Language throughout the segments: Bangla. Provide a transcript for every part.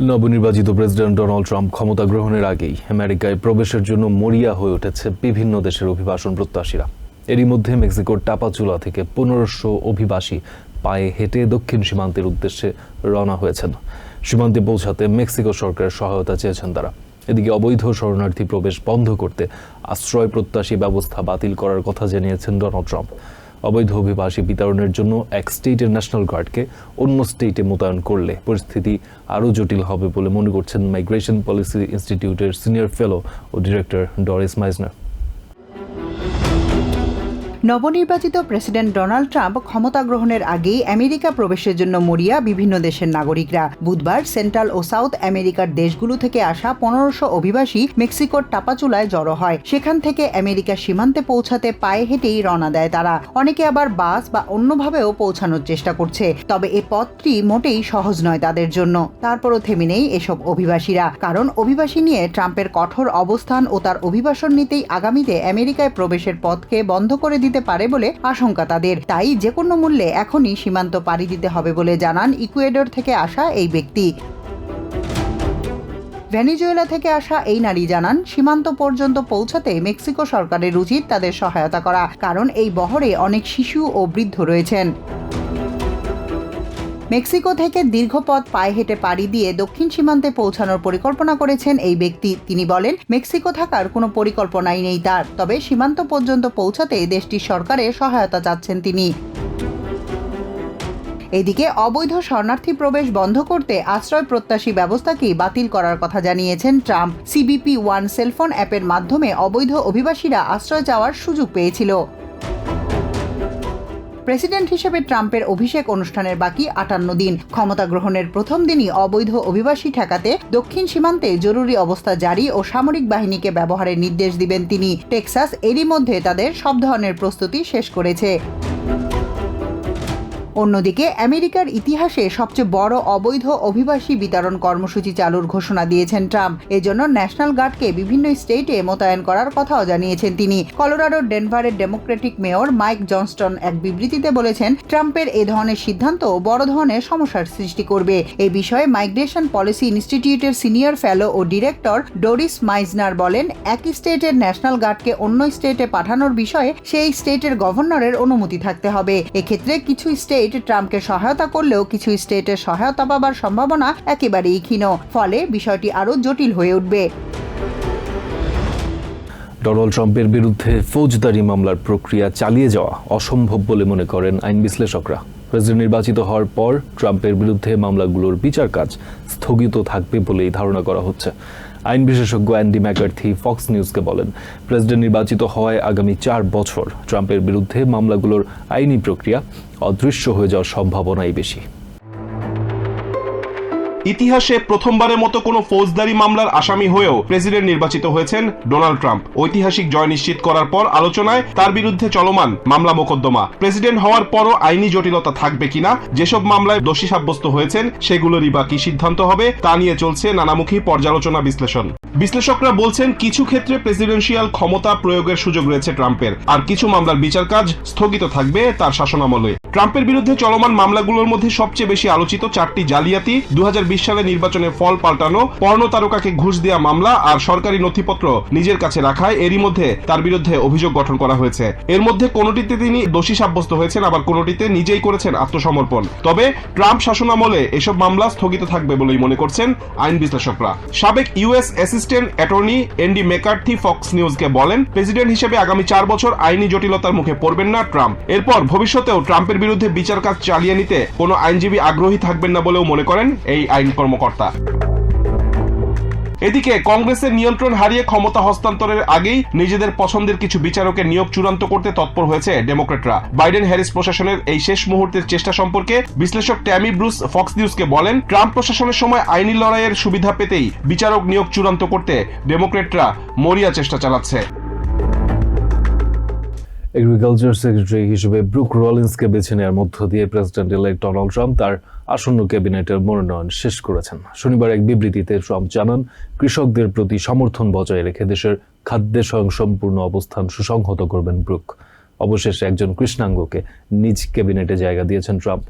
নবনির্বাচিত প্রেসিডেন্ট ডোনাল্ড ট্রাম্প ক্ষমতা গ্রহণের আগেই আমেরিকায় প্রবেশের জন্য মরিয়া হয়ে উঠেছে বিভিন্ন দেশের অভিবাসন প্রত্যাশীরা। এরই মধ্যে মেক্সিকোর টাপাচুলা থেকে পনেরোশো অভিবাসী পায়ে হেঁটে দক্ষিণ সীমান্তের উদ্দেশ্যে রওনা হয়েছেন। সীমান্তে পৌঁছাতে মেক্সিকো সরকারের সহায়তা চেয়েছেন তারা। এদিকে অবৈধ শরণার্থী প্রবেশ বন্ধ করতে আশ্রয় প্রত্যাশী ব্যবস্থা বাতিল করার কথা জানিয়েছেন ডোনাল্ড ট্রাম্প। অবৈধ অভিবাসী বিতরণের জন্য এক স্টেটের ন্যাশনাল গার্ডকে অন্য স্টেটে মোতায়েন করলে পরিস্থিতি আরও জটিল হবে বলে মনে করছেন মাইগ্রেশন পলিসি ইনস্টিটিউটের সিনিয়র ফেলো ও ডিরেক্টর ডরিস মাইজনার। নবনির্বাচিত প্রেসিডেন্ট ডোনাল্ড ট্রাম্প ক্ষমতা গ্রহণের আগেই আমেরিকা প্রবেশের জন্য মরিয়া বিভিন্ন দেশের নাগরিকরা। বুধবার সেন্ট্রাল ও সাউথ আমেরিকার দেশগুলো থেকে আসা পনেরোশো অভিবাসী মেক্সিকোর টাপাচুলায় জড়ো হয়। সেখান থেকে আমেরিকার সীমান্তে পৌঁছাতে পায়ে হেঁটেই রওনা দেয় তারা। অনেকে আবার বাস বা অন্যভাবেও পৌঁছানোর চেষ্টা করছে। তবে এ পথটি মোটেই সহজ নয় তাদের জন্য। তারপরও থেমে নেই এসব অভিবাসীরা। কারণ অভিবাসী নিয়ে ট্রাম্পের কঠোর অবস্থান ও তার অভিবাসন নীতিই আগামীতে আমেরিকায় প্রবেশের পথকে বন্ধ করে দিতে পারে বলে আশঙ্কা তাদের। তাই যে কোনো মূল্যে এখনই সীমান্ত পাড়ি দিতে হবে বলে জানান ইকুয়েডর থেকে আসা এই ব্যক্তি। ভেনিজুয়েলা থেকে আসা এই নারী জানান, সীমান্ত পর্যন্ত পৌঁছাতে মেক্সিকো সরকারের উচিত তাদের সহায়তা করা, কারণ এই বহরে অনেক শিশু ও বৃদ্ধ রয়েছেন। মেক্সিকো থেকে দীর্ঘ পথ পায়ে হেঁটে পাড়ি দিয়ে দক্ষিণ সীমান্তে পৌঁছানোর পরিকল্পনা করেছেন এই ব্যক্তি। তিনি বলেন, মেক্সিকো থাকার কোনো পরিকল্পনাই নেই তার, তবে সীমান্ত পর্যন্ত পৌঁছাতে দেশটির সরকারের সহায়তা চাচ্ছেন তিনি। এদিকে অবৈধ শরণার্থী প্রবেশ বন্ধ করতে আশ্রয় প্রত্যাশী ব্যবস্থাকেই বাতিল করার কথা জানিয়েছেন ট্রাম্প। সিবিপি ওয়ান সেলফোন অ্যাপের মাধ্যমে অবৈধ অভিবাসীরা আশ্রয় চাওয়ার সুযোগ পেয়েছিল। প্রেসিডেন্ট হিসেবে ট্রাম্পের অভিষেক অনুষ্ঠানের বাকি আটান্ন দিন। ক্ষমতা গ্রহণের প্রথম দিনই অবৈধ অভিবাসী ঠেকাতে দক্ষিণ সীমান্তে জরুরি অবস্থা জারি ও সামরিক বাহিনীকে ব্যবহারের নির্দেশ দিবেন তিনি। টেক্সাস এরই মধ্যে তাদের সব ধরনের প্রস্তুতি শেষ করেছে। অন্যদিকে আমেরিকার ইতিহাসে সবচেয়ে বড় অবৈধ অভিবাসী বিতরণ কর্মসূচি চালুর ঘোষণা দিয়েছেন ট্রাম্প। এজন্য ন্যাশনাল গার্ডকে বিভিন্ন স্টেটে মোতায়েন করার কথাও জানিয়েছেন তিনি। কলোরাডোর ডেনভারের ডেমোক্রেটিক মেয়র মাইক জনস্টন এক বিবৃতিতে বলেছেন, ট্রাম্পের এ ধরনের সিদ্ধান্ত বড় ধরনের সমস্যার সৃষ্টি করবে। এ বিষয়ে মাইগ্রেশন পলিসি ইনস্টিটিউটের সিনিয়র ফেলো ও ডিরেক্টর ডোরিস মাইজনার বলেন, একই স্টেটের ন্যাশনাল গার্ডকে অন্য স্টেটে পাঠানোর বিষয়ে সেই স্টেটের গভর্নরের অনুমতি থাকতে হবে। এক্ষেত্রে কিছু স্টেট ট্রাম্পকে সহায়তা করলেও কিছু স্টেটের সহায়তা পাবার সম্ভাবনা একেবারেই ক্ষীণ। ফলে বিষয়টি আরও জটিল হয়ে উঠবে। ডোনাল্ড ট্রাম্পের বিরুদ্ধে ফৌজদারি মামলার প্রক্রিয়া চালিয়ে যাওয়া অসম্ভব বলে মনে করেন আইন বিশ্লেষকরা। প্রেসিডেন্ট নির্বাচিত হওয়ার পর ট্রাম্পের বিরুদ্ধে মামলাগুলোর বিচার কাজ স্থগিত থাকবে বলেই ধারণা করা হচ্ছে। আইন বিশেষজ্ঞ অ্যান্ডি ম্যাকার্থি, ফক্স নিউজকে বলেন, প্রেসিডেন্ট নির্বাচিত হওয়ায় আগামী চার বছর ট্রাম্পের বিরুদ্ধে মামলাগুলোর আইনি প্রক্রিয়া অদৃশ্য হয়ে যাওয়ার সম্ভাবনাই বেশি। ইতিহাসে প্রথমবারের মতো কোনো ফৌজদারি মামলার আসামি হয়েও প্রেসিডেন্ট নির্বাচিত হয়েছেন ডোনাল্ড ট্রাম্প। ঐতিহাসিক জয় নিশ্চিত করার পর আলোচনায় তার বিরুদ্ধে চলমান মামলা মোকদ্দমা। প্রেসিডেন্ট হওয়ার পরও আইনি জটিলতা থাকবে কিনা, যেসব মামলায় দোষী সাব্যস্ত হয়েছেন, সেগুলোরই বা কি সিদ্ধান্ত হবে, তা নিয়ে চলছে নানামুখী পর্যালোচনা বিশ্লেষণ। বিশ্লেষকরা বলছেন, কিছু ক্ষেত্রে প্রেসিডেন্সিয়াল ক্ষমতা প্রয়োগের সুযোগ রয়েছে ট্রাম্পের, আর কিছু মামলার বিচার কাজ স্থগিত থাকবে তার শাসনামলে। ট্রাম্পের বিরুদ্ধে চলমান মামলাগুলোর মধ্যে সবচেয়ে বেশি আলোচিত চারটি জালিয়াতি দু হাজার সালে নির্বাচনে ফল পাল্টানো, পর্ণ তারকাকে ঘুষ দেওয়া মামলা আর সরকারি নথিপত্র নিজের কাছে রাখায় এরই মধ্যে তার বিরুদ্ধে অভিযোগ গঠন করা হয়েছে। এর মধ্যে কোনোটিতে তিনি দোষী সাব্যস্ত হয়েছেন, আবার কোনোটিতে নিজেই করেছেন আত্মসমর্পণ। তবে ট্রাম্প শাসনামলে এসব মামলা স্থগিত থাকবে বলেই মনে করছেন আইন বিশ্লেষকরা। সাবেক US assistant attorney Andy McCarthy Fox নিউজকে বলেন, প্রেসিডেন্ট হিসেবে আগামী চার বছর আইনি জটিলতার মুখে পড়বেন না ট্রাম্প। এরপর ভবিষ্যতেও ট্রাম্পের বিরুদ্ধে বিচার কাজ চালিয়ে নিতে কোনো আইনজীবী আগ্রহী থাকবেন না বলেও মনে করেন এই আইন কর্মকর্তা। এদিকে কংগ্রেসের নিয়ন্ত্রণ হারিয়ে ক্ষমতা হস্তান্তরের আগেই নিজেদের পছন্দের কিছু বিচারকের নিয়োগ চূড়ান্ত করতে তৎপর হয়েছে ডেমোক্রেটরা। বাইডেন হ্যারিস প্রশাসনের এই শেষ মুহূর্তের চেষ্টা সম্পর্কে বিশ্লেষক ট্যামি ব্রুস ফক্স নিউজকে বলেন, ট্রাম্প প্রশাসনের সময় আইনি লড়াইয়ের সুবিধা পেতেই বিচারক নিয়োগ চূড়ান্ত করতে ডেমোক্রেটরা মরিয়া চেষ্টা চালাচ্ছে। এগ্রিকালচার সেক্রেটারি হিসেবে ব্রুক রলিন্সকে বেছে নেওয়ার মধ্য দিয়ে প্রেসিডেন্ট ইলেক্ট ডোনাল্ড ট্রাম্প তার আসন্ন ক্যাবিনেটের মনোনয়ন শেষ করেছেন। শনিবার এক বিবৃতিতে ট্রাম্প জানান, কৃষকদের প্রতি সমর্থন বজায় রেখে দেশের খাদ্যে স্বয়ংসম্পূর্ণ অবস্থান সুসংহত করবেন ব্রুক। অবশেষে একজন কৃষ্ণাঙ্গকে নিজ ক্যাবিনেটে জায়গা দিয়েছেন Trump.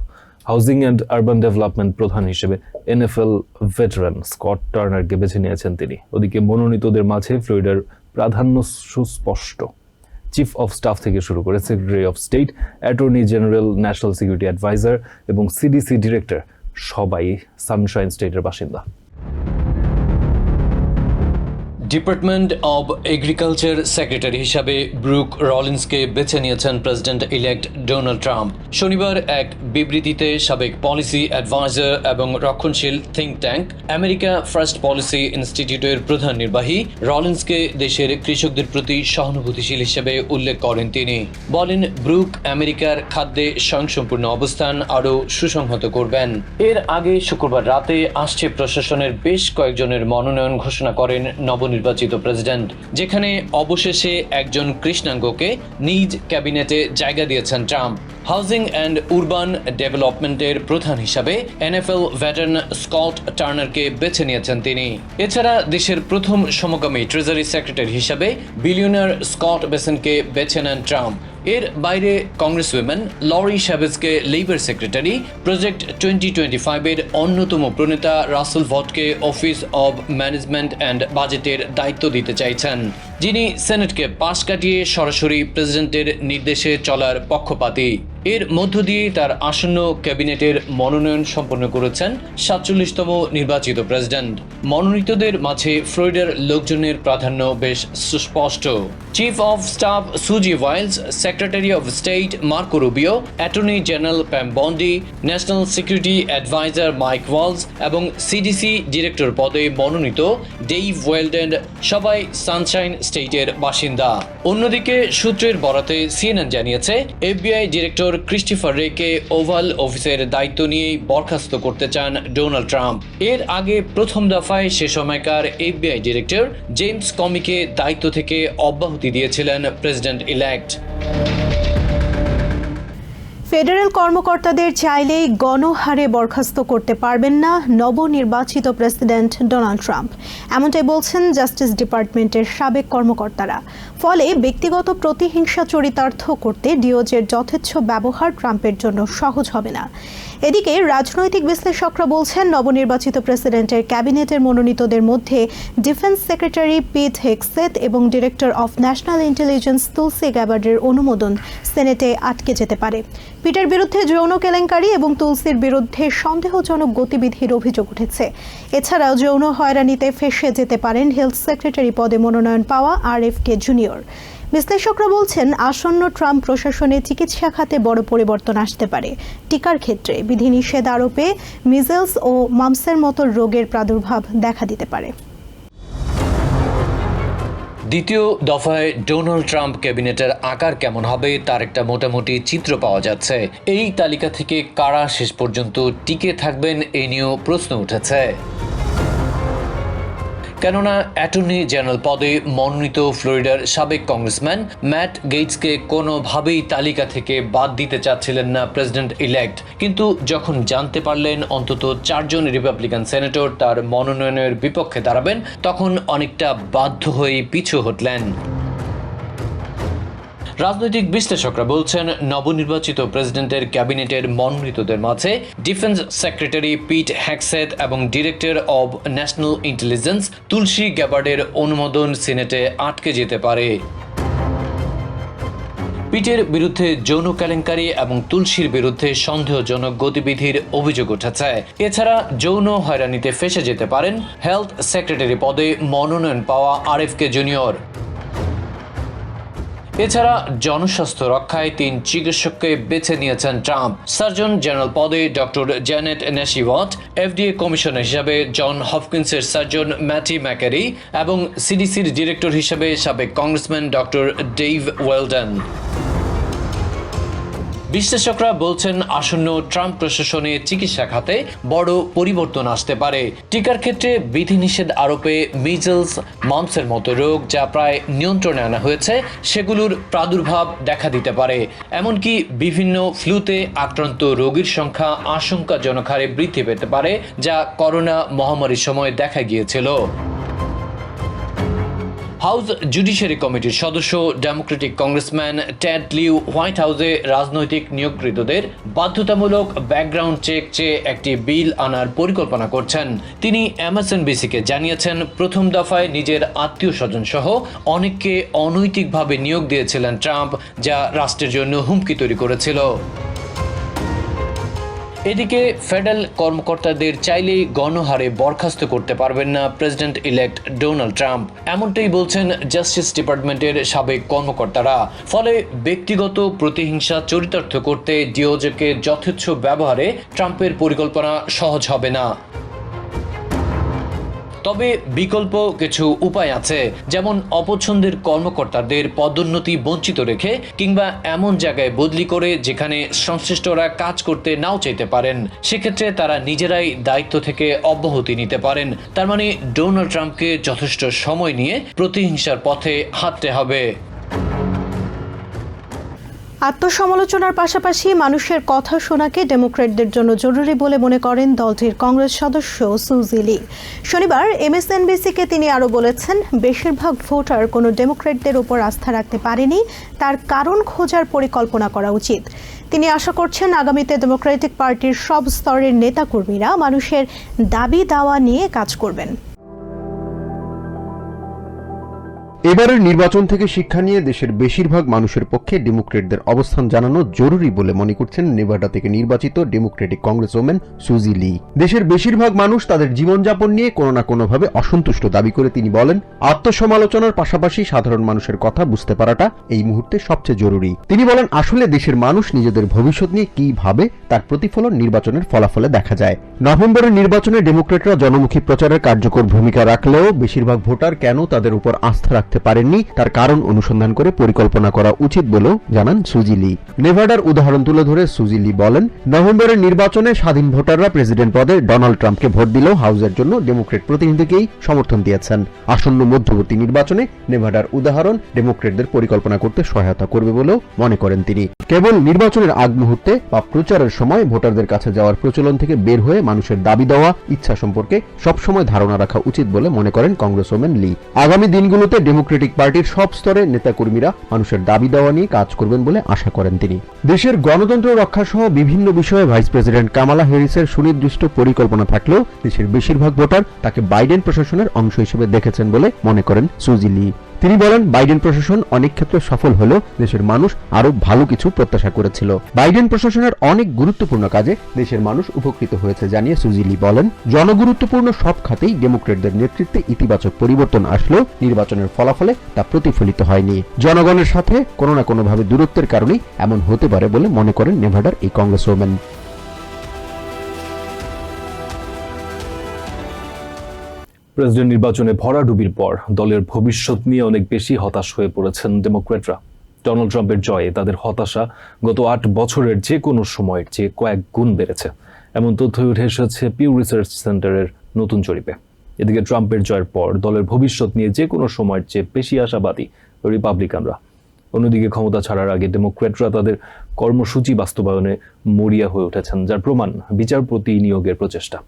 Housing and urban development প্রধান হিসেবে এনএফএল ভেটারান স্কট টার্নারকে বেছে নিয়েছেন তিনি। ওদিকে মনোনীতদের মাঝে ফ্লোরিডার প্রাধান্য সুস্পষ্ট। চিফ অফ স্টাফ থেকে শুরু করে secretary of state attorney general national security adviser এবং সিডিসি ডিরেক্টর সবাই সানশাইন স্টেটের বাসিন্দা। ডিপার্টমেন্ট অব এগ্রিকালচার সেক্রেটারি হিসাবে ব্রুক রলিন্সকে বেছে নিয়েছেন প্রেসিডেন্ট ইলেক্ট ডোনাল্ড ট্রাম্প শনিবার এক বিবৃতিতে সাবেক পলিসি অ্যাডভাইজার এবং রক্ষণশীল think tank America First policy ইনস্টিটিউটের প্রধান নির্বাহী রলিন্সকে দেশের কৃষকদের প্রতি সহানুভূতিশীল হিসেবে উল্লেখ করেন তিনি। বলেন ব্রুক আমেরিকার খাদ্যে স্বয়ংসম্পূর্ণ অবস্থান আরও সুসংহত করবেন। এর আগে শুক্রবার রাতে আসছে প্রশাসনের বেশ কয়েকজনের মনোনয়ন ঘোষণা করেন নবনির্বাচিত প্রেসিডেন্ট যেখানে অবশেষে একজন কৃষ্ণাঙ্গকে নিজ ক্যাবিনেটে জায়গা দিয়েছেন ট্রাম্প। হাউজিং অ্যান্ড উর্বান ডেভেলপমেন্টের প্রধান হিসাবে এনএফএল ভ্যাটার্ন স্কট টার্নারকে বেছে নিয়েছেন তিনি। এছাড়া দেশের প্রথম সমকামী ট্রেজারি সেক্রেটারি হিসাবে বিলিয়নার স্কট বেসেনকে বেছে নেন ট্রাম্প। এর বাইরে Congress women Lori শ্যাবেজকে labour secretary project twenty twenty ফাইভের অন্যতম প্রণেতা রাসেল ভটকে অফিস অব ম্যানেজমেন্ট অ্যান্ড বাজেটের দায়িত্ব দিতে চাইছেন। যিনি সেনেটকে পাশ কাটিয়ে সরাসরি প্রেসিডেন্টের নির্দেশে চলার পক্ষপাতী। এর মধ্য দিয়ে তার আসন্ন ক্যাবিনেটের মনোনয়ন সম্পন্ন করেছেন সাতচল্লিশতম নির্বাচিত প্রেসিডেন্ট। মনোনীতদের মাঝে ফ্লোরিডার লোকজনের প্রাধান্য বেশ সুস্পষ্ট। Chief of staff Susie Wiles secretary of state Marco Rubio attorney general Pam Bondi national security adviser Mike Waltz এবং সিডিসি ডিরেক্টর পদে মনোনীত ডেইভ ওয়েলডেন সবাই সানশাইন স্টেটের বাসিন্দা। অন্যদিকে সূত্রের বরাতে সিএনএন জানিয়েছে এফবিআই ডিরেক্টর ক্রিস্টিফার রেকে ওভাল অফিসের দায়িত্ব নিয়েই বরখাস্ত করতে চান ডোনাল্ড ট্রাম্প এর আগে প্রথম দফায় সে সময়কার এফবিআই ডিরেক্টর জেমস কমিকে দায়িত্ব থেকে অব্যাহতি দিয়েছিলেন প্রেসিডেন্ট ইলেক্ট ফেডারেল কর্মকর্তাদের চাইলেই গণহারে বরখাস্ত করতে পারবেন না নবনির্বাচিত প্রেসিডেন্ট ডোনাল্ড ট্রাম্প। এমনটাই বলছেন জাস্টিস ডিপার্টমেন্টের সাবেক কর্মকর্তারা। ফলে ব্যক্তিগত প্রতিহিংসা চরিতার্থ করতে ডিওজের যথেচ্ছ ব্যবহার ট্রাম্পের জন্য সহজ হবে না। এদিকে রাজনৈতিক বিশ্লেষকরা বলছেন, নবনির্বাচিত প্রেসিডেন্টের ক্যাবিনেটের মনোনীতদের মধ্যে ডিফেন্স সেক্রেটারি পিট হেক্সেট এবং director of national intelligence Tulsi গ্যাবার্ডের অনুমোদন সেনেটে আটকে যেতে পারে। পিটের বিরুদ্ধে যৌন কেলেঙ্কারি এবং তুলসির বিরুদ্ধে সন্দেহজনক গতিবিধির অভিযোগ উঠেছে। এছাড়াও যৌন হয়রানিতে ফেসে যেতে পারেন হেলথ সেক্রেটারি পদে মনোনয়ন পাওয়া আর এফ কে জুনিয়র। বিশ্লেষকরা বলছেন, আসন্ন ট্রাম্প প্রশাসনে চিকিৎসা খাতে বড় পরিবর্তন আসতে পারে। টিকার ক্ষেত্রে বিধিনিষেধ আরোপে মিজেলস ও মামসের মতো রোগের প্রাদুর্ভাব দেখা দিতে পারে। দ্বিতীয় দফায় ডোনাল্ড ট্রাম্প ক্যাবিনেটের আকার কেমন হবে, তার একটা মোটামুটি চিত্র পাওয়া যাচ্ছে। এই তালিকা থেকে কারা শেষ পর্যন্ত টিকে থাকবেন, এ নিয়েও প্রশ্ন উঠেছে। কেননা অ্যাটর্নি জেনারেল পদে মনোনীত ফ্লোরিডার সাবেক কংগ্রেসম্যান ম্যাট গেটসকে কোনোভাবেই তালিকা থেকে বাদ দিতে চাচ্ছিলেন না প্রেসিডেন্ট ইলেক্ট কিন্তু যখন জানতে পারলেন অন্তত চারজন রিপাবলিকান সেনেটর তার মনোনয়নের বিপক্ষে দাঁড়াবেন, তখন অনেকটা বাধ্য হয়ে পিছু হটলেন। রাজনৈতিক বিশ্লেষকরা বলছেন, নবনির্বাচিত প্রেসিডেন্টের ক্যাবিনেটের মনোনীতদের মাঝে ডিফেন্স সেক্রেটারি পিট হ্যাকসেট এবং director of national intelligence Tulsi গ্যাবার্ডের অনুমোদন সিনেটে আটকে যেতে পারে। পিটের বিরুদ্ধে যৌন কেলেঙ্কারি এবং তুলসীর বিরুদ্ধে সন্দেহজনক গতিবিধির অভিযোগ উঠেছে। এছাড়া যৌন হয়রানিতে ফেসে যেতে পারেন হেলথ সেক্রেটারি পদে মনোনয়ন পাওয়া আরএফকে জুনিয়র। এছাড়া জনস্বাস্থ্য রক্ষায় তিন চিকিৎসককে বেছে নিয়েছেন ট্রাম্প। সার্জন জেনারেল পদে doctor Janette Nesheiwat FDA commissioner হিসাবে জন হপকিন্সের সার্জন ম্যাটি ম্যাকারি এবং সিডিসির ডিরেক্টর হিসাবে সাবেক কংগ্রেসম্যান ডক্টর ডেইভ ওয়েলডন। বিশ্লেষকরা বলছেন, আসন্ন ট্রাম্প প্রশাসনে চিকিৎসা খাতে বড় পরিবর্তন আসতে পারে। টিকার ক্ষেত্রে বিধিনিষেধ আরোপে মিজলস মামসের মতো রোগ যা প্রায় নিয়ন্ত্রণে আনা হয়েছে, সেগুলোর প্রাদুর্ভাব দেখা দিতে পারে। এমনকি বিভিন্ন ফ্লুতে আক্রান্ত রোগীর সংখ্যা আশঙ্কাজনক হারে বৃদ্ধি পেতে পারে, যা করোনা মহামারীর সময় দেখা গিয়েছিল। হাউস জুডিশিয়ারি কমিটির সদস্য Democratic congressman Ted Lieu White হাউসে রাজনৈতিক নিয়োগকৃতদের বাধ্যতামূলক ব্যাকগ্রাউন্ড চেক চেয়ে একটি বিল আনার পরিকল্পনা করছেন। তিনি এমএসএনবিসিকে জানিয়েছেন, প্রথম দফায় নিজের আত্মীয় স্বজন সহ অনেককে অনৈতিকভাবে নিয়োগ দিয়েছিলেন ট্রাম্প, যা রাষ্ট্রের জন্য হুমকি তৈরি করেছিল। এদিকে ফেডারেল কর্মকর্তাদের চাইলেই গণহারে বরখাস্ত করতে পারবেন না প্রেসিডেন্ট ইলেক্ট ডোনাল্ড ট্রাম্প। এমনটাই বলছেন জাস্টিস ডিপার্টমেন্টের সাবেক কর্মকর্তারা। ফলে ব্যক্তিগত প্রতিহিংসা চরিতার্থ করতে ডিওজেকে যথেচ্ছ ব্যবহারে ট্রাম্পের পরিকল্পনা সহজ হবে না। তবে বিকল্প কিছু উপায় আছে, যেমন অপছন্দের কর্মকর্তাদের পদোন্নতি বঞ্চিত রেখে কিংবা এমন জায়গায় বদলি করে যেখানে সংশ্লিষ্টরা কাজ করতে নাও চাইতে পারেন। সেক্ষেত্রে তারা নিজেরাই দায়িত্ব থেকে অব্যাহতি নিতে পারেন। তার মানে ডোনাল্ড ট্রাম্পকে যথেষ্ট সময় নিয়ে প্রতিহিংসার পথে হাঁটতে হবে। আত্মসমালোচনার পাশাপাশি মানুষের কথা শোনাকে ডেমোক্রেটদের জন্য জরুরি বলে মনে করেন দলটির কংগ্রেস সদস্য সুজি লি। শনিবার এমএসএনবিসিকে তিনি আরও বলেছেন, বেশিরভাগ ভোটার কোনো ডেমোক্রেটদের উপর আস্থা রাখতে পারেনি। তার কারণ খোঁজার পরিকল্পনা করা উচিত। তিনি আশা করছেন, আগামীতে ডেমোক্রেটিক পার্টির সব স্তরের নেতাকর্মীরা মানুষের দাবি দাওয়া নিয়ে কাজ করবেন। এবারের নির্বাচন থেকে শিক্ষা নিয়ে দেশের বেশিরভাগ মানুষের পক্ষে ডেমোক্রেটদের অবস্থান জানানো জরুরি বলে মনে করছেন নেভাডা থেকে নির্বাচিত ডেমোক্রেটিক কংগ্রেস ওমেন সুজি লি। দেশের বেশিরভাগ মানুষ তাদের জীবনযাপন নিয়ে কোনো না কোনোভাবে অসন্তুষ্ট দাবি করে তিনি বলেন, আত্মসমালোচনার পাশাপাশি সাধারণ মানুষের কথা বুঝতে পারাটা এই মুহূর্তে সবচেয়ে জরুরি। তিনি বলেন, আসলে দেশের মানুষ নিজেদের ভবিষ্যৎ নিয়ে কি ভাবে তার প্রতিফলন নির্বাচনের ফলাফলে দেখা যায়। নভেম্বরের নির্বাচনে ডেমোক্রেটরা জনমুখী প্রচারের কার্যকর ভূমিকা রাখলেও বেশিরভাগ ভোটার কেন তাদের উপর আস্থা রাখতে পারেননি, তার কারণ অনুসন্ধান করে পরিকল্পনা করা উচিত বলেও জানান সুজিলি নেভাডার উদাহরণ তুলে ধরে সুজিলি বলেন, নভেম্বরের নির্বাচনে স্বাধীন ভোটাররা প্রেসিডেন্ট পদে ডোনাল্ড ট্রাম্পকে ভোট দিলেও হাউসের জন্য ডেমোক্রেট প্রতিনিধিকেই সমর্থন দিয়েছেন। আসন্ন মধ্যবর্তী নির্বাচনে নেভাডার উদাহরণ ডেমোক্রেটদের পরিকল্পনা করতে সহায়তা করবে বলেও মনে করেন তিনি। কেবল নির্বাচনের আগ মুহূর্তে বা প্রচারের সময় ভোটারদের কাছে যাওয়ার প্রচলন থেকে বের হয়ে মানুষের দাবি দেওয়া, ইচ্ছা সম্পর্কে সবসময় ধারণা রাখা উচিত বলে মনে করেন কংগ্রেস কংগ্রেসওম্যান লি। আগামী দিনগুলোতে ডেমোক্রেটিক পার্টির সব স্তরে নেতাকর্মীরা মানুষের দাবি দেওয়া নিয়ে কাজ করবেন বলে আশা করেন তিনি। দেশের গণতন্ত্র রক্ষা সহ বিভিন্ন বিষয়ে ভাইস প্রেসিডেন্ট কামালা হ্যারিসের সুনির্দিষ্ট পরিকল্পনা থাকলেও দেশের বেশিরভাগ ভোটার তাকে বাইডেন প্রশাসনের অংশ হিসেবে দেখেছেন বলে মনে করেন সুজি লি। তিনি বলেন, বাইডেন প্রশাসন অনেক ক্ষেত্রে সফল হলেও দেশের মানুষ আরও ভালো কিছু প্রত্যাশা করেছিল। বাইডেন প্রশাসনের অনেক গুরুত্বপূর্ণ কাজে দেশের মানুষ উপকৃত হয়েছে জানিয়ে সুজিলি বলেন, জনগুরুত্বপূর্ণ সব খাতেই ডেমোক্রেটদের নেতৃত্বে ইতিবাচক পরিবর্তন আসলেও নির্বাচনের ফলাফলে তা প্রতিফলিত হয়নি। জনগণের সাথে কোনো না কোনোভাবে দূরত্বের কারণেই এমন হতে পারে বলে মনে করেন নেভাডার এই কংগ্রেস প্রেসিডেন্ট নির্বাচনে ভরাডুবির পর দলের ভবিষ্যৎ নিয়ে অনেক বেশি হতাশ হয়ে পড়েছেন ডেমোক্র্যাটরা। ডোনাল্ড ট্রাম্পের জয়ে তাদের হতাশা গত আট বছরের যে কোনো সময়ের চেয়ে কয়েক গুণ বেড়েছে। এমন তথ্য উঠে এসেছে পিউ রিসার্চ সেন্টারের নতুন জরিপে। এদিকে ট্রাম্পের জয়ের পর দলের ভবিষ্যৎ নিয়ে যে কোনো সময়ের চেয়ে বেশি আশাবাদী রিপাবলিকানরা। অন্যদিকে ক্ষমতা ছাড়ার আগে ডেমোক্র্যাটরা তাদের কর্মসূচি বাস্তবায়নে মরিয়া হয়ে উঠেছেন, যার প্রমাণ বিচারপতি নিয়োগের প্রচেষ্টা।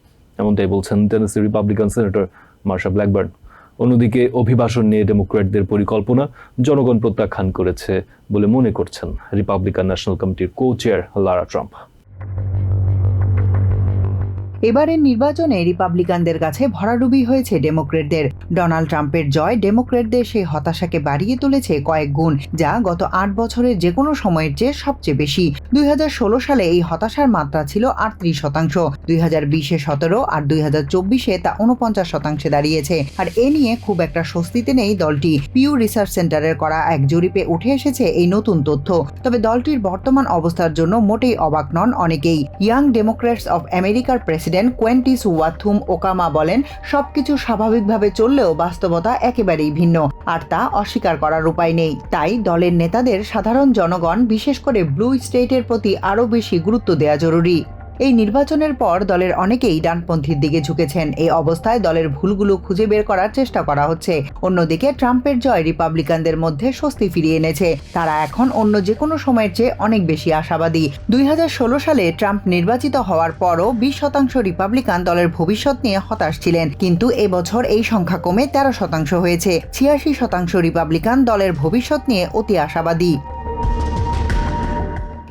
এমনটাই বলছেন Tennessee Republican senator Marsha Blackburn. অন্যদিকে অভিবাসন নিয়ে ডেমোক্র্যাটদের পরিকল্পনা জনগণ প্রত্যাখ্যান করেছে বলে মনে করছেন রিপাবলিকান ন্যাশনাল কমিটির কো চেয়ার লারা ট্রাম্প। এবারের নির্বাচনে রিপাবলিকানদের কাছে ভরাডুবি হয়েছে ডেমোক্রেটদের। ডোনাল্ড ট্রাম্পের জয় ডেমোক্রেটদের সেই হতাশাকে বাড়িয়ে তুলেছে কয়েক গুণ, যা গত আট বছরের যে কোনো সময়ের চেয়ে সবচেয়ে বেশি। দুই হাজার ষোলো সালে এই হতাশার মাত্রা ছিল আটত্রিশ শতাংশ, দুই হাজার বিশে সতেরো আর দুই হাজার চব্বিশে তা উনপঞ্চাশ শতাংশে দাঁড়িয়েছে। আর এ নিয়ে খুব একটা স্বস্তিতে নেই দলটি। পিউ রিসার্চ সেন্টারের করা এক জরিপে উঠে এসেছে এই নতুন তথ্য। তবে দলটির বর্তমান অবস্থার জন্য মোটেই অবাক নন অনেকেই। ইয়াং ডেমোক্রেটস অফ আমেরিকার প্রেসিডেন্ট কোয়েন্টিস ওয়াথুম ওকামা বলেন, সবকিছু স্বাভাবিকভাবে চললেও বাস্তবতা একেবারেই ভিন্ন, আর তা অস্বীকার করার উপায় নেই। তাই দলের নেতাদের সাধারণ জনগণ বিশেষ করে ব্লু স্টেটের প্রতি আরও বেশি গুরুত্ব দেওয়া জরুরি। এই নির্বাচনের পর দলের অনেকেই ডানপন্থীর দিকে ঝুঁকেছেন। এই অবস্থায় দলের ভুলগুলো খুঁজে বের করার চেষ্টা করা হচ্ছে। অন্যদিকে ট্রাম্পের জয় রিপাবলিকানদের মধ্যে স্বস্তি ফিরিয়ে এনেছে। তারা এখন অন্য যে কোনো সময়ের চেয়ে অনেক বেশি আশাবাদী। দুই হাজার ষোলো সালে ট্রাম্প নির্বাচিত হওয়ার পরও বিশ শতাংশ রিপাবলিকান দলের ভবিষ্যৎ নিয়ে হতাশ ছিলেন। কিন্তু এবছর এই সংখ্যা কমে তেরো শতাংশ হয়েছে। ছিয়াশি শতাংশ রিপাবলিকান দলের ভবিষ্যৎ নিয়ে অতি আশাবাদী।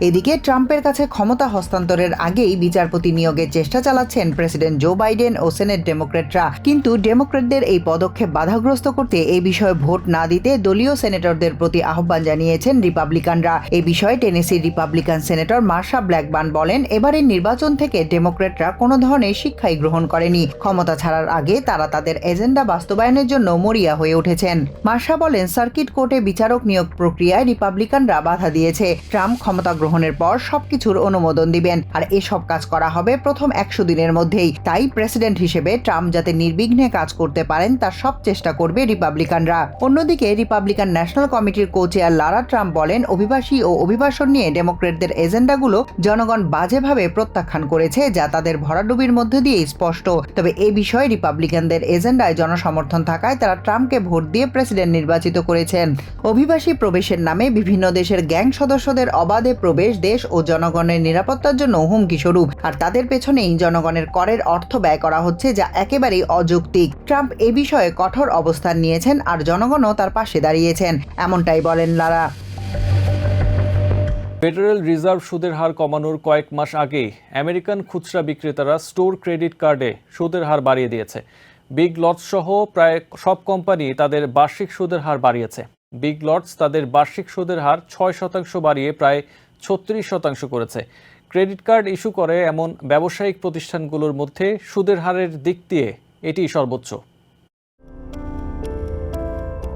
এদিকে ট্রাম্পের কাছে ক্ষমতা হস্তান্তরের আগেই বিচারপতি নিয়োগের চেষ্টা চালাচ্ছেন প্রেসিডেন্ট জো বাইডেন ও সেনেট ডেমোক্রেটরা। কিন্তু ডেমোক্রেটদের এই পদক্ষেপ বাধাগ্রস্ত করতে এই বিষয়ে ভোট না দিতে দলীয় সেনেটরদের প্রতি আহ্বান জানিয়েছেন রিপাবলিকানরা। এ বিষয়ে টেনেসির রিপাবলিকান সেনেটর মার্শা ব্ল্যাকবার্ন বলেন, এবারের নির্বাচন থেকে ডেমোক্রেটরা কোনো ধরনের শিক্ষাই গ্রহণ করেনি। ক্ষমতা ছাড়ার আগে তারা তাদের এজেন্ডা বাস্তবায়নের জন্য মরিয়া হয়ে উঠেছেন। মার্শা বলেন, সার্কিট কোর্টে বিচারক নিয়োগ প্রক্রিয়ায় রিপাবলিকানরা বাধা দিয়েছে। ট্রাম্প ক্ষমতা গ্রহণের পর সবকিছুর অনুমোদন দিবেন। আর এসব কাজ করা হবে প্রথম একশো দিনের মধ্যেই। তাই প্রেসিডেন্ট হিসেবে ট্রাম্প যাতে নির্বিঘ্নে কাজ করতে পারেন, তার সব চেষ্টা করবে রিপাবলিকানরা। অন্যদিকে রিপাবলিকান ন্যাশনাল কমিটির কো চেয়ার লারা ট্রাম্প বলেন, অভিবাসী ও অভিবাসন নিয়ে ডেমোক্রেটদের এজেন্ডাগুলো জনগণ বাজেভাবে প্রত্যাখ্যান করেছে, যা তাদের ভরাডুবির মধ্যে দিয়ে স্পষ্ট। তবে এ বিষয়ে রিপাবলিকানদের এজেন্ডায় জনসমর্থন থাকায় তারা ট্রাম্পকে ভোট দিয়ে প্রেসিডেন্ট নির্বাচিত করেছেন। অভিবাসী প্রবেশের নামে বিভিন্ন দেশের গ্যাং সদস্যদের অবাধে প্রবেশ দেশ ও জনগণের নিরাপত্তার জন্য হুমকি স্বরূপ। আর তাদের পেছনেই জনগণের করের অর্থ ব্যয় করা হচ্ছে যা একেবারেই অযৌক্তিক। ট্রাম্প এ বিষয়ে কঠোর অবস্থান নিয়েছেন আর জনগণও তার পাশে দাঁড়িয়েছেন, এমনটাই বলেন লারা। ফেডারেল রিজার্ভ সুদের হার কমানোর কয়েক মাস আগে আমেরিকান খুচরা বিক্রেতারা স্টোর ক্রেডিট কার্ডে সুদের হার বাড়িয়ে দিয়েছে। বিগ লটস সহ প্রায় সব কোম্পানি তাদের বার্ষিক সুদের হার বাড়িয়েছে। বিগ লটস তাদের বার্ষিক সুদের হার ছয় শতাংশ বাড়িয়ে প্রায় ছত্রিশ শতাংশ করেছে। ক্রেডিট কার্ড ইস্যু করে এমন ব্যবসায়িক প্রতিষ্ঠানগুলোর মধ্যে সুদের হারের দিক দিয়ে এটি সর্বোচ্চ।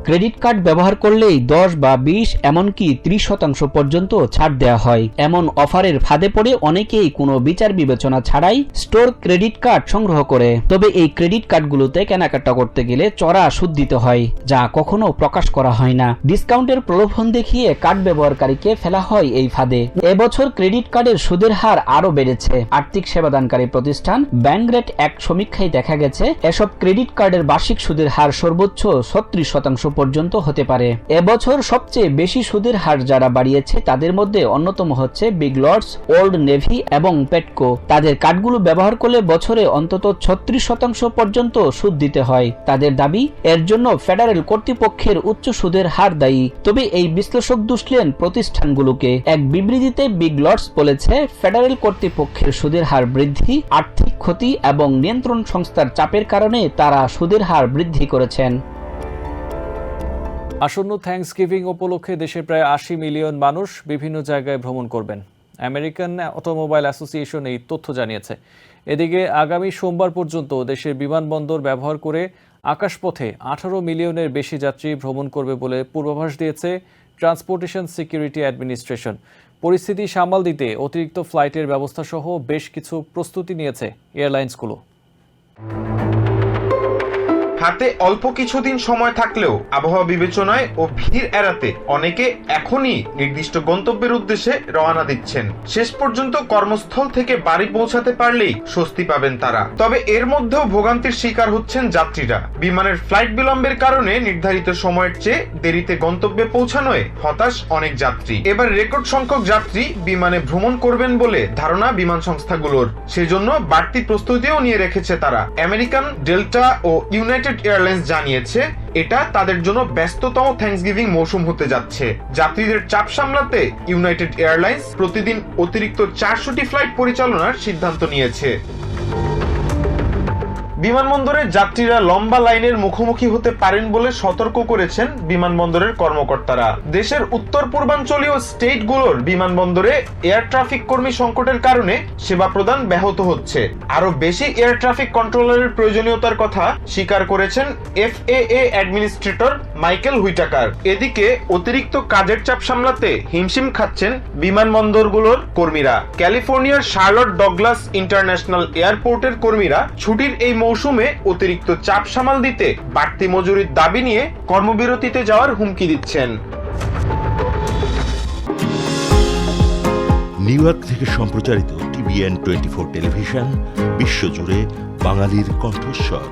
ক্রেডিট কার্ড ব্যবহার করলেই দশ বা বিশ, এমনকি ত্রিশ শতাংশ পর্যন্ত ছাড় দেওয়া হয়। এমন অফারের ফাঁদে পড়ে অনেকেই কোনো বিচার বিবেচনা ছাড়াই স্টোর ক্রেডিট কার্ড সংগ্রহ করে। তবে এই ক্রেডিট কার্ডগুলোতে কেনাকাটা করতে গেলে চড়া সুদ দিতে হয়, যা কখনো প্রকাশ করা হয় না। ডিসকাউন্টের প্রলোভন দেখিয়ে কার্ড ব্যবহারকারীকে ফেলা হয় এই ফাঁদে। এবছর ক্রেডিট কার্ডের সুদের হার আরও বেড়েছে। আর্থিক সেবাদানকারী প্রতিষ্ঠান ব্যাংগ্রেট এক সমীক্ষায় দেখা গেছে, এসব ক্রেডিট কার্ডের বার্ষিক সুদের হার সর্বোচ্চ ছত্রিশ শতাংশ পর্যন্ত হতে পারে। এবছর সবচেয়ে বেশি সুদের হার যারা বাড়িয়েছে, তাদের মধ্যে অন্যতম হচ্ছে বিগ লর্ডস ওল্ড নেভি এবং পেটকো তাদের কার্ডগুলো ব্যবহার করলে বছরে অন্তত ছত্রিশ শতাংশ পর্যন্ত সুদ দিতে হয়। তাদের দাবি, এর জন্য ফেডারেল কর্তৃপক্ষের উচ্চ সুদের হার দায়ী। তবে এই বিশ্লেষক দুষলেন প্রতিষ্ঠানগুলোকে। এক বিবৃতিতে বিগ লর্ডস বলেছে, ফেডারেল কর্তৃপক্ষের সুদের হার বৃদ্ধি, আর্থিক ক্ষতি এবং নিয়ন্ত্রণ সংস্থার চাপের কারণে তারা সুদের হার বৃদ্ধি করেছেন। আসন্ন থ্যাঙ্কসগিভিং উপলক্ষে দেশের প্রায় আশি মিলিয়ন মানুষ বিভিন্ন জায়গায় ভ্রমণ করবেন। আমেরিকান অটোমোবাইল অ্যাসোসিয়েশন এই তথ্য জানিয়েছে। এদিকে আগামী সোমবার পর্যন্ত দেশের বিমানবন্দর ব্যবহার করে আকাশপথে আঠারো মিলিয়নের বেশি যাত্রী ভ্রমণ করবে বলে পূর্বাভাস দিয়েছে ট্রান্সপোর্টেশন সিকিউরিটি অ্যাডমিনিস্ট্রেশন পরিস্থিতি সামাল দিতে অতিরিক্ত ফ্লাইটের ব্যবস্থা সহ বেশ কিছু প্রস্তুতি নিয়েছে এয়ারলাইন্সগুলো। হাতে অল্প কিছুদিন সময় থাকলেও আবহাওয়া বিবেচনায় ও ভিড় এড়াতে অনেকে এখনই নির্দিষ্ট গন্তব্যের উদ্দেশ্যে রওনা দিচ্ছেন। শেষ পর্যন্ত কর্মস্থল থেকে বাড়ি পৌঁছাতে পারলেই স্বস্তি পাবেন তারা। তবে এর মধ্যেও ভোগান্তির শিকার হচ্ছেন যাত্রীরা। বিমানের ফ্লাইট বিলম্বের কারণে নির্ধারিত সময়ের চেয়ে দেরিতে গন্তব্যে পৌঁছানোয় হতাশ অনেক যাত্রী। এবার রেকর্ড সংখ্যক যাত্রী বিমানে ভ্রমণ করবেন বলে ধারণা বিমান সংস্থাগুলোর। সেজন্য বাড়তি প্রস্তুতিও নিয়ে রেখেছে তারা। আমেরিকান, ডেল্টা ও ইউনাইটেড এয়ারলাইন্স জানিয়েছে, এটা তাদের জন্য ব্যস্ততম থ্যাঙ্কসগিভিং মৌসুম হতে যাচ্ছে। যাত্রীদের চাপ সামলাতে ইউনাইটেড এয়ারলাইন্স প্রতিদিন অতিরিক্ত চারশোটি ফ্লাইট পরিচালনার সিদ্ধান্ত নিয়েছে। বিমানবন্দরে যাত্রীরা লম্বা লাইনের মুখোমুখি হতে পারেন বলে সতর্ক করেছেন বিমানবন্দরের কর্মকর্তারা। দেশের উত্তর পূর্বাঞ্চলীয় স্টেটগুলোর বিমানবন্দরে এয়ার ট্রাফিক কর্মী সংকটের কারণে সেবা প্রদান ব্যাহত হচ্ছে। আরও বেশি এয়ার ট্রাফিক কন্ট্রোলারের প্রয়োজনীয়তার কথা স্বীকার করেছেন এফএএ অ্যাডমিনিস্ট্রেটর মাইকেল হুইটাকার। এদিকে অতিরিক্ত কাজের চাপ সামলাতে হিমশিম খাচ্ছেন বিমানবন্দরগুলোর কর্মীরা। ক্যালিফোর্নিয়ার শার্লট ডগলাস ইন্টারন্যাশনাল এয়ারপোর্টের কর্মীরা ছুটির এই মৌসুমে অতিরিক্ত চাপ সামাল দিতে বাড়তি মজুরির দাবি নিয়ে কর্মবিরতিতে যাওয়ার হুমকি দিচ্ছেন। নিউ ইয়র্ক থেকে সম্প্রচারিত টিভিএন টোয়েন্টি ফোর টেলিভিশন, বিশ্বজুড়ে বাঙালির কণ্ঠস্বর।